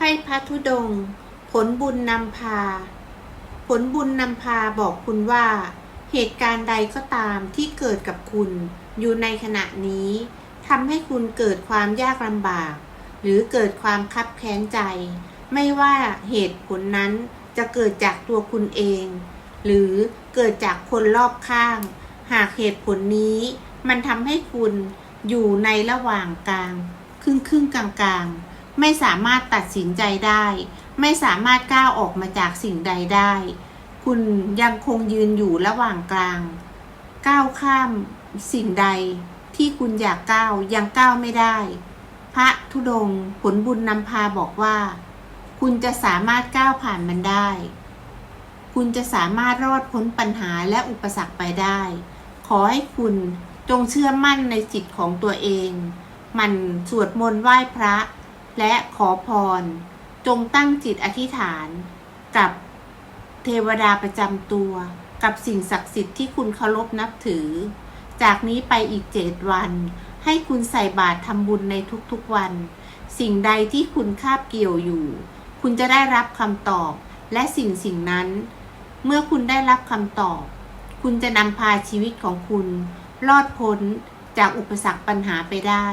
พ่พระธุดง ผลบุญนำพา ผลบุญนำพาบอกคุณว่า เหตุการณ์ใดก็ตามที่เกิดกับคุณ อยู่ในขณะนี้ทำให้คุณเกิดความยากลำบาก หรือเกิดความคับแค้นใจ ไม่ว่าเหตุผลนั้นจะเกิดจากตัวคุณเอง หรือเกิดจากคนรอบข้าง หากเหตุผลนี้ มันทำให้คุณอยู่ในระหว่างกลาง ครึ่งครึ่งกลางกลางๆ ไม่สามารถตัดสินใจได้ ไม่สามารถก้าวออกมาจากสิ่งใดได้ คุณยังคงยืนอยู่ระหว่างกลาง ก้าวข้ามสิ่งใดที่คุณอยากก้าวยังก้าวไม่ได้ พระธุดงค์ผลบุญนำพาบอกว่า คุณจะสามารถก้าวผ่านมันได้ คุณจะสามารถรอดพ้นปัญหาและอุปสรรคไปได้ ขอให้คุณจงเชื่อมั่นในจิตของตัวเอง มันสวดมนต์ไหว้พระ และขอพร จงตั้งจิตอธิษฐาน กับเทวดาประจำตัว กับสิ่งศักดิ์สิทธิ์ที่คุณเคารพนับถือ จากนี้ไปอีกเจ็ดวัน ให้คุณใส่บาตรทำบุญในทุกๆวัน สิ่งใดที่คุณคาบเกี่ยวอยู่ คุณจะได้รับคำตอบ และสิ่งสิ่งนั้น เมื่อคุณได้รับคำตอบ คุณจะนำพาชีวิตของคุณ รอดพ้นจากอุปสรรคปัญหาไปได้